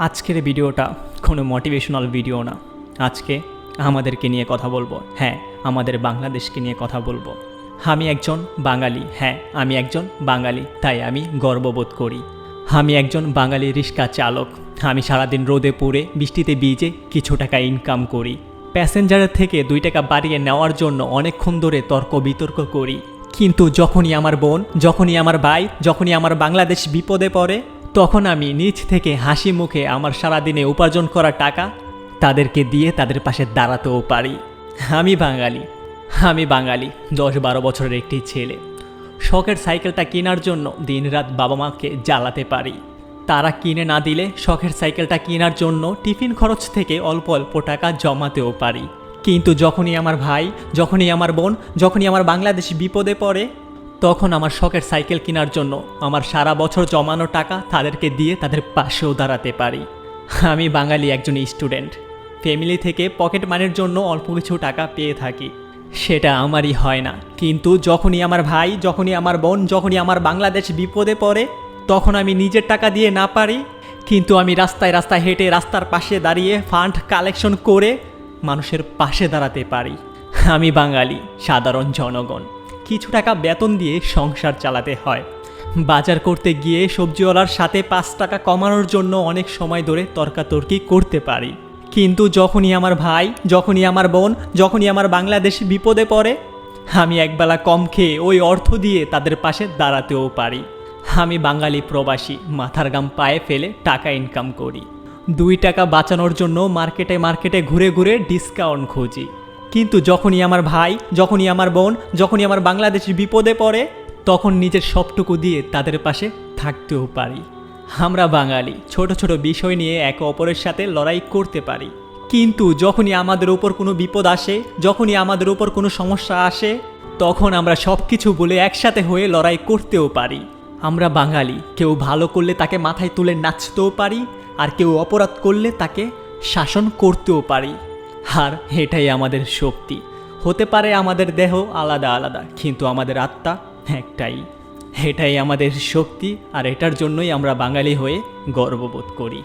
আজকের ভিডিওটা কোনো মোটিভেশনাল ভিডিও না। আজকে আমাদেরকে নিয়ে কথা বলব। হ্যাঁ আমাদের বাংলাদেশকে নিয়ে কথা বলব। আমি একজন বাঙালি। হ্যাঁ আমি একজন বাঙালি। তাই আমি গর্ববোধ করি। আমি একজন বাঙালি রিক্সা চালক। আমি সারাদিন রোদে পড়ে বৃষ্টিতে ভিজে কিছু টাকা ইনকাম করি। প্যাসেঞ্জারের থেকে দুই টাকা বাড়িয়ে নেওয়ার জন্য অনেকক্ষণ ধরে তর্ক বিতর্ক করি। কিন্তু যখনই আমার বোন, যখনই আমার ভাই, যখনই আমার বাংলাদেশ বিপদে পড়ে তখন আমি নিজ থেকে হাসি মুখে আমার সারাদিনে উপার্জন করা টাকা তাদেরকে দিয়ে তাদের পাশে দাঁড়াতেও পারি। আমি বাঙালি। আমি বাঙালি দশ বারো বছরের একটি ছেলে। শখের সাইকেলটা কেনার জন্য দিনরাত বাবা মাকে জ্বালাতে পারি। তারা কিনে না দিলে শখের সাইকেলটা কেনার জন্য টিফিন খরচ থেকে অল্প অল্প টাকা জমাতেও পারি। কিন্তু যখনই আমার ভাই, যখনই আমার বোন, যখনই আমার বাংলাদেশ বিপদে পড়ে তখন আমার শখের সাইকেল কেনার জন্য আমার সারা বছর জমানো টাকা তাদেরকে দিয়ে তাদের পাশেও দাঁড়াতে পারি। আমি বাঙালি একজন স্টুডেন্ট। ফ্যামিলি থেকে পকেট মানির জন্য অল্প কিছু টাকা পেয়ে থাকি। সেটা আমারই হয় না। কিন্তু যখনই আমার ভাই, যখনই আমার বোন, যখনই আমার বাংলাদেশ বিপদে পড়ে, তখন আমি নিজের টাকা দিয়ে না পারি। কিন্তু আমি রাস্তায় রাস্তায় হেঁটে রাস্তার পাশে দাঁড়িয়ে ফান্ড কালেকশন করে মানুষের পাশে দাঁড়াতে পারি। আমি বাঙালি, সাধারণ জনগণ। কিছু টাকা বেতন দিয়ে সংসার চালাতে হয়। বাজার করতে গিয়ে সবজিওয়ালার সাথে পাঁচ টাকা কমানোর জন্য অনেক সময় ধরে তর্কাতর্কি করতে পারি। কিন্তু যখনই আমার ভাই, যখনই আমার বোন, যখনই আমার বাংলাদেশ বিপদে পড়ে, আমি একবেলা কম খেয়ে ওই অর্থ দিয়ে তাদের পাশে দাঁড়াতেও পারি। আমি বাঙালি প্রবাসী, মাথার গাম পায়ে ফেলে টাকা ইনকাম করি। দুই টাকা বাঁচানোর জন্য মার্কেটে মার্কেটে ঘুরে ঘুরে ডিসকাউন্ট খুঁজি। কিন্তু যখনই আমার ভাই, যখনই আমার বোন, যখনই আমার বাংলাদেশ বিপদে পড়ে, তখন নিজের সবটুকু দিয়ে তাদের পাশে থাকতেও পারি। আমরা বাঙালি, ছোট ছোট বিষয় নিয়ে একে অপরের সাথে লড়াই করতে পারি। কিন্তু যখনই আমাদের উপর কোনো বিপদ আসে, যখনই আমাদের উপর কোনো সমস্যা আসে, তখন আমরা সব কিছু বলে একসাথে হয়ে লড়াই করতেও পারি। আমরা বাঙালি, কেউ ভালো করলে তাকে মাথায় তুলে নাচতেও পারি, আর কেউ অপরাধ করলে তাকে শাসন করতেও পারি। আর এটাই আমাদের শক্তি। হতে পারে আমাদের দেহ আলাদা আলাদা, কিন্তু আমাদের আত্মা একটাই। এটাই আমাদের শক্তি, আর এটার জন্যই আমরা বাঙালি হয়ে গর্ববোধ করি।